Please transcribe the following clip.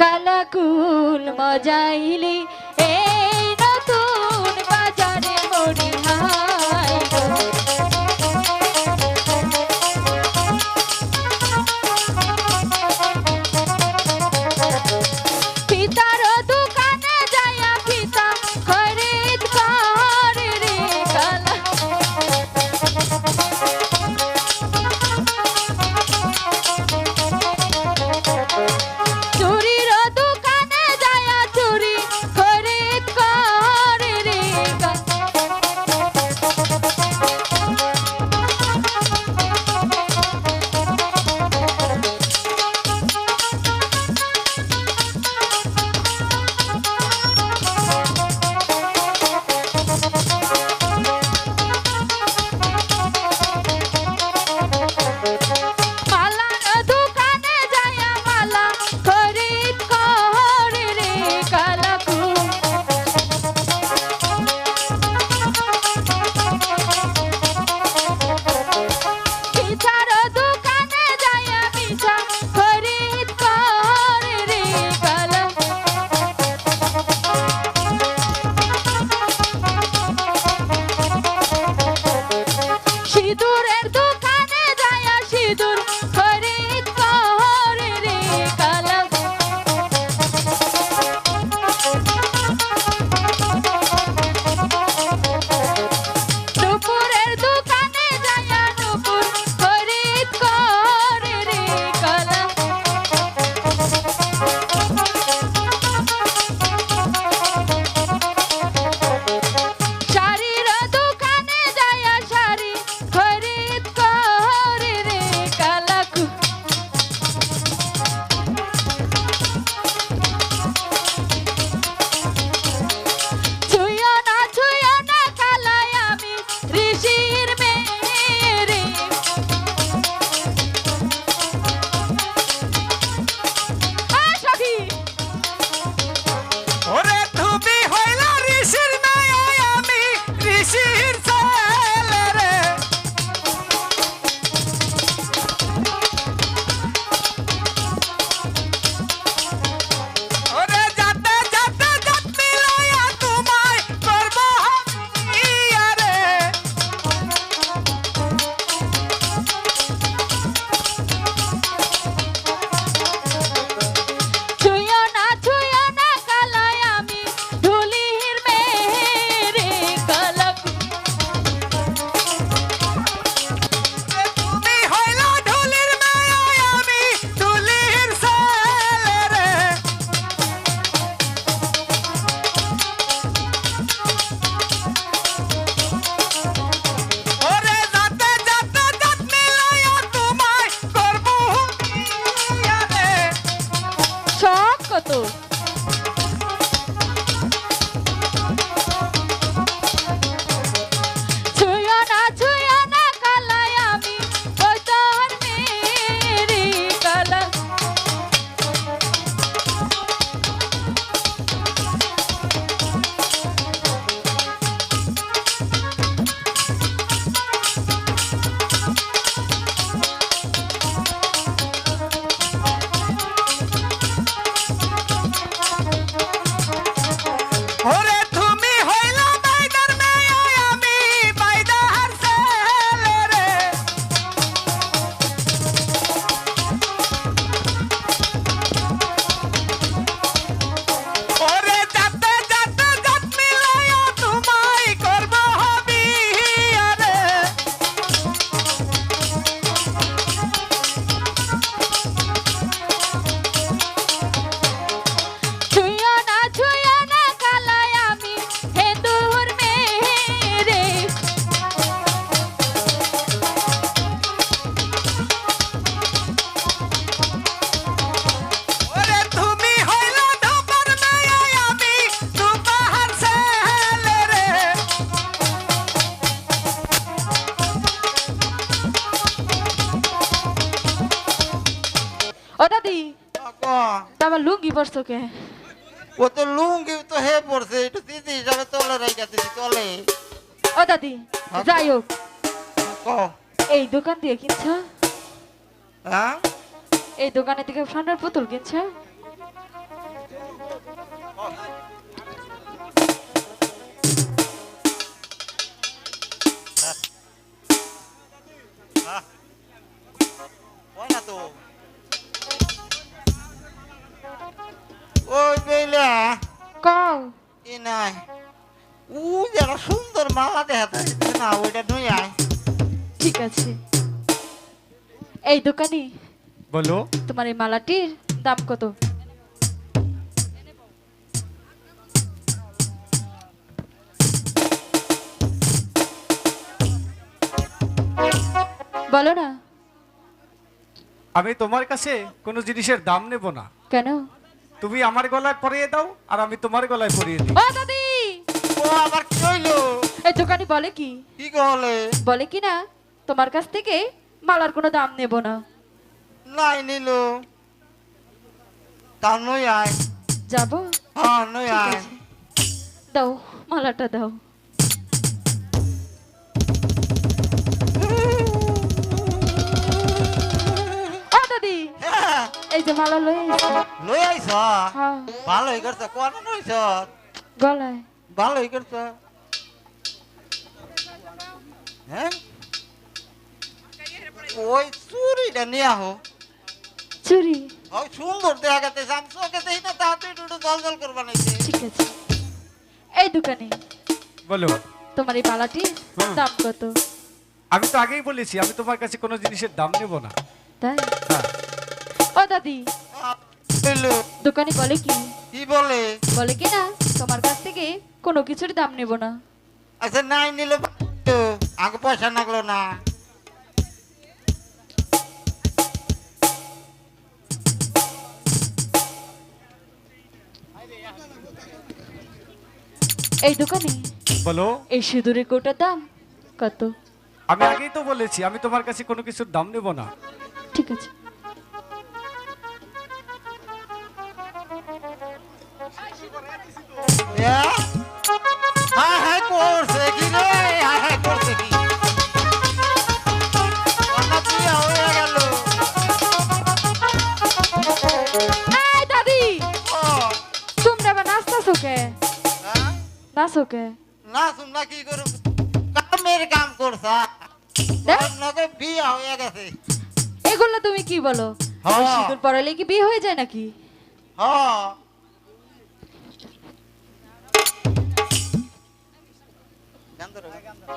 কালাকুল মজাইলি এই নতুন বাজারে মরিহা 哦。ও দাদি। তোমার লুঙ্গি পরছো কে? ও তো লুঙ্গি তো হে পড়ছে একটু দিদি হিসাবে তোলে রাইখা দিদি তোলে ও দাদি যাই হোক। এই দোকান দিয়ে কিনছো? হ্যাঁ? এই দোকানে থেকে ঠান্ডার পুতুল কিনছো? হ্যাঁ। হ্যাঁ। Wala to. নাই। সুন্দর মালা দেখা যাচ্ছে না? ওইটা আয়। ঠিক আছে। এই দোকানি বলো। তোমার এই মালাটির দাম কত? বলো না। আমি তোমার কাছে কোনো জিনিসের দাম নেব না। কেন? তুমি আমার গলায় পরিয়ে দাও আর আমি তোমার গলায় পরিয়ে দিই। ও দাদি! ও আবার কি হইল? এই দোকানি বলে কি? কি বলে বলে কি না তোমার কাছ থেকে মালার কোনো দাম নেব না। নাই নিল। তা নই আয়। যাব? হ্যাঁ নই আয়। দাও মালাটা দাও। এই যে মালা লই আইছ। হ্যাঁ। ভালোই করছ কোন নইছ গলায়। ভালোই করছ হ্যাঁ? ওই চুরিটা নিয়ে আহো। চুরি? ওই সুন্দর দেখা গেছে না একটু জল জল করবা নাইছে ঠিক আছে। এই দোকানে। বলো। তোমার এই মালাটির হুম। দাম কত? আমি তো আগেই বলেছি আমি তোমার কাছে কোনো জিনিসের দাম নেব না। তাই? হ্যাঁ। দাদি। দোকানি বলে কি? কি বলে বলে কি না তোমার কাছ থেকে কোনো কিছুর দাম নেব না। আচ্ছা নাই নিল আগে পয়সা লাগল না। এই দোকানে বলো। এই সিঁদুরের কোটার দাম কত? আমি আগেই তো বলেছি আমি তোমার কাছে কোনো কিছুর দাম নেব না। ঠিক আছে। নাচো কে না শুননা কি করব? কামের কাম করছা। নগে বিয়ে হয়ে গেছে। এগুলো তুমি কি বলো? হ্যাঁ। সিঁদুর পরালে কি বিয়ে হয়ে যায় নাকি? হ্যাঁ গান ধরো, গান ধরো।